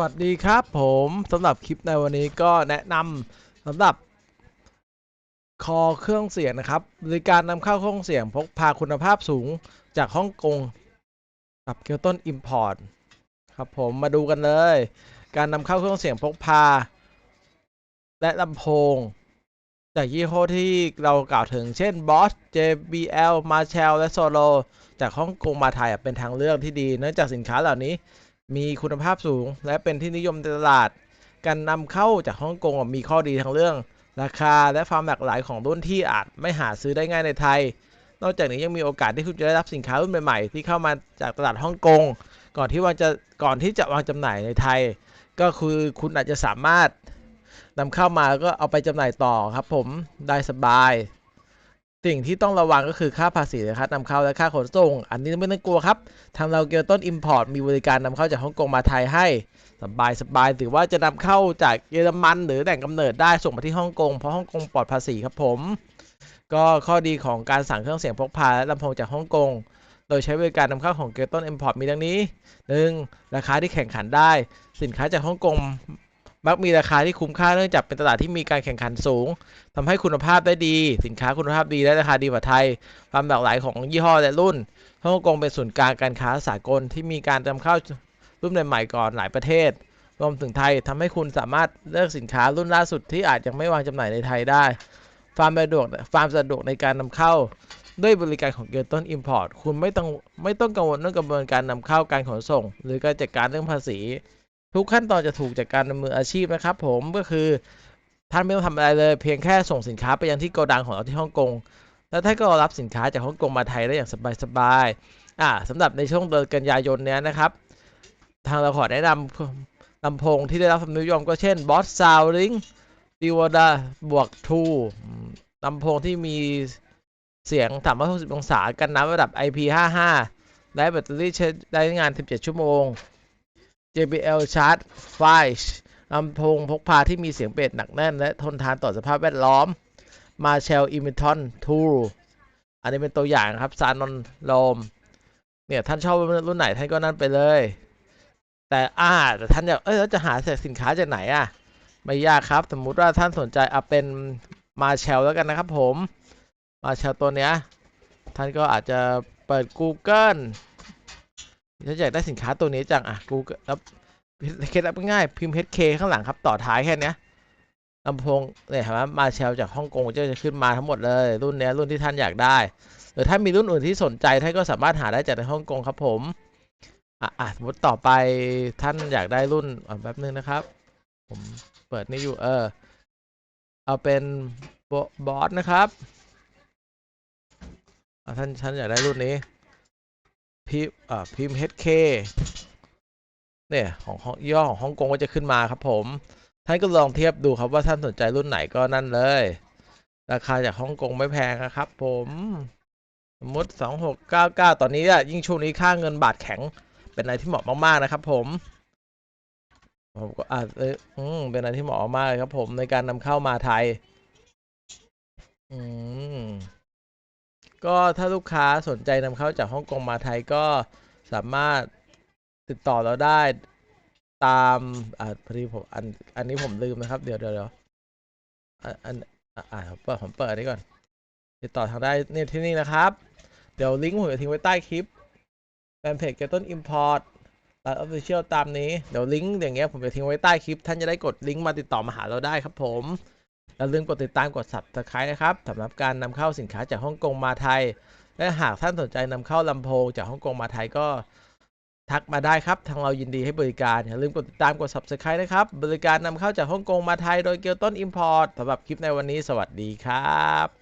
วัสดีครับผมสำหรับคลิปในวันนี้ก็แนะนำสำหรับคอเครื่องเสียงนะครับบริการนำเข้าเครื่องเสียงพกพาคุณภาพสูงจากฮ่องกงกับเกียวต้นอิมพอร์ตครับผมมาดูกันเลย การนำเข้าเครื่องเสียงพกพา และลำโพง จากยี่ห้อที่เรากล่าวถึงเช่น Boss JBL Marshall และ Solo จากฮ่องกงมาไทยเป็นทางเลือกที่ดี เนื่องจากสินค้าเหล่านี้ มีคุณภาพสูง และเป็นที่นิยมในตลาด การนำเข้าจากฮ่องกงมีข้อดีทั้งเรื่อง ราคาและความหลากหลายของรุ่นที่อาจไม่หาซื้อได้ง่ายในไทย นอกจากนี้ยังมีโอกาสที่คุณจะได้รับสินค้ารุ่นใหม่ๆที่เข้ามาจากตลาดฮ่องกงก่อนที่วางจะก่อนที่จะวางจำหน่ายในไทย ก็คือคุณอาจจะสามารถนำเข้ามาแล้วก็เอาไปจำหน่ายต่อครับผมได้สบาย สิ่งที่ต้องระวังก็คือค่าภาษีนะครับนำเข้าและค่าขนส่ง อันนี้ไม่ต้องกลัวครับ ทางเราเกียวต้นอิมพอร์ตมีบริการนำเข้าจากฮ่องกงมาไทยให้ สบายสบายถือว่าจะนำเข้าจากเยอรมัน หรือแหล่งกำเนิดได้ส่งมาที่ฮ่องกงเพราะฮ่องกงปลอดภาษีครับผม ก็ข้อดีของการสั่งเครื่องเสียงพกพาและลำโพงจากฮ่องกงโดยใช้บริการนำเข้าของเกียวต้นอิมพอร์ตมีดังนี้ 1. ราคาที่แข่งขันได้ สินค้าจากฮ่องกง มักมีราคาที่คุ้มค่าเนื่องจากเป็นตลาดที่มีการแข่งขันสูงทำให้คุณภาพได้ดี สินค้าคุณภาพดีและราคาดีกว่าไทย ความหลากหลายของยี่ห้อและรุ่นฮ่องกงเป็นศูนย์กลางการค้าสากลที่มีการนำเข้ารุ่นใหม่ๆก่อนหลายประเทศ รวมถึงไทยทำให้คุณสามารถเลือกสินค้ารุ่นล่าสุดที่อาจยังไม่วางจำหน่ายในไทยได้ความสะดวกความสะดวกในการนำเข้าด้วยบริการของเกียร์ต้นอิมพอร์ตคุณไม่ต้องไม่ต้องกังวลเรื่องกระบวนการนำเข้าการขนส่ง หรือการจัดการเรื่องภาษี ทุกขั้นตอนจะถูกจัดการในมืออาชีพนะครับ ผมก็คือท่านไม่ต้องทำอะไรเลย เพียงแค่ส่งสินค้าไปยังที่โกดังของเราที่ฮ่องกงแล้วท่านก็รับสินค้าจากฮ่องกงมาไทยได้อย่างสบายๆอ่าสำหรับในช่วงเดือนกันยายนเนี้ยนะครับ ทางเราขอแนะนำลำโพงที่ได้รับความนิยมก็เช่น Boss Sounding d i w a d a บวก2อืมลำโพงที่มีเสียง 360 องศากันน้ำระดับ IP55 และแบตเตอรี่ใช้ได้งาน 17 ชั่วโมง JBL Charge 5ลำโพงพกพาที่มีเสียงเบสหนักแน่น และทนทานต่อสภาพแวดล้อม Marshall i m i t o n 2อันนี้เป็นตัวอย่างครับซานอนโลมเนี่ยท่านชอบรุ่นไหนท่านก็นั่นไปเลย แต่อ่าแต่ท่านอยากเอ้ยแล้วจะหาสินค้าจากไหนอะไม่ยากครับ สมมุติว่าท่านสนใจเอาเป็นมาแชลแล้วกันนะครับผมมาแชลตัวเนี้ยท่านก็อาจจะเปิด Google ถ้าอยากได้สินค้าตัวนี้จังอะ Google แล้วเคล็ดลับง่ายพิมพ์ HK ข้างหลังครับต่อท้ายแค่นี้ลำโพงเนี่ยเห็นไหมมาแชลจากฮ่องกงจะจะขึ้นมาทั้งหมดเลยรุ่นเนี้ยรุ่นที่ท่านอยากได้ หรือถ้ามีรุ่นอื่นที่สนใจท่านก็สามารถหาได้จากในฮ่องกงครับผมอะอะสมมติต่อไปท่านอยากได้รุ่นอะแป๊บนึงนะครับ ผมเปิดนี่อยู่เออเอาเป็นบอสนะครับท่านท่านอยากได้รุ่นนี้ พิมพ์อ่าพิมพ์ HK เนี่ยของย่อของฮ่องกงก็จะขึ้นมาครับผม ท่านก็ลองเทียบดูครับว่าท่านสนใจรุ่นไหนก็นั่นเลย ราคาจากฮ่องกงไม่แพงนะครับ ผมสมมติสองหกเก้าเก้าตอนนี้อะยิ่งช่วงนี้ค่าเงินบาทแข็ง เป็นอะไรที่เหมาะมากๆนะครับ ผมผมก็อาจเอออืมเป็นอะไรที่เหมาะมากเลยครับ ผมในการนำเข้ามาไทย อืม ก็ถ้าลูกค้าสนใจนำเข้าจากฮ่องกงมาไทยก็สามารถติดต่อเราได้ตามอ่าพอดีผมอันอันนี้ผมลืมนะครับ เดี๋ยวเดี๋ยวเดี๋ยวอันอันอ่าผมเปิดผมเปิดอันนี้ก่อน ติดต่อทางได้เนี่ยที่นี่นะครับ เดี๋ยวลิงก์ผมจะทิ้งไว้ใต้คลิปแฟนเพจเกต้นอิมพอร์ตร้านออฟฟิเชียลตามนี้ เดี๋ยวลิงก์อย่างเงี้ยผมจะทิ้งไว้ใต้คลิป ท่านจะได้กดลิงก์มาติดต่อมาหาเราได้ครับผม อย่าลืมกดติดตามกด subscribe นะครับสำหรับการนำเข้าสินค้าจากฮ่องกงมาไทย และหากท่านสนใจนำเข้าลำโพงจากฮ่องกงมาไทยก็ทักมาได้ครับ ทางเรายินดีให้บริการ อย่าลืมกดติดตามกด subscribe นะครับ บริการนำเข้าจากฮ่องกงมาไทย โดยเกียวต้นอิมพอร์ตสำหรับคลิปในวันนี้ สวัสดีครับ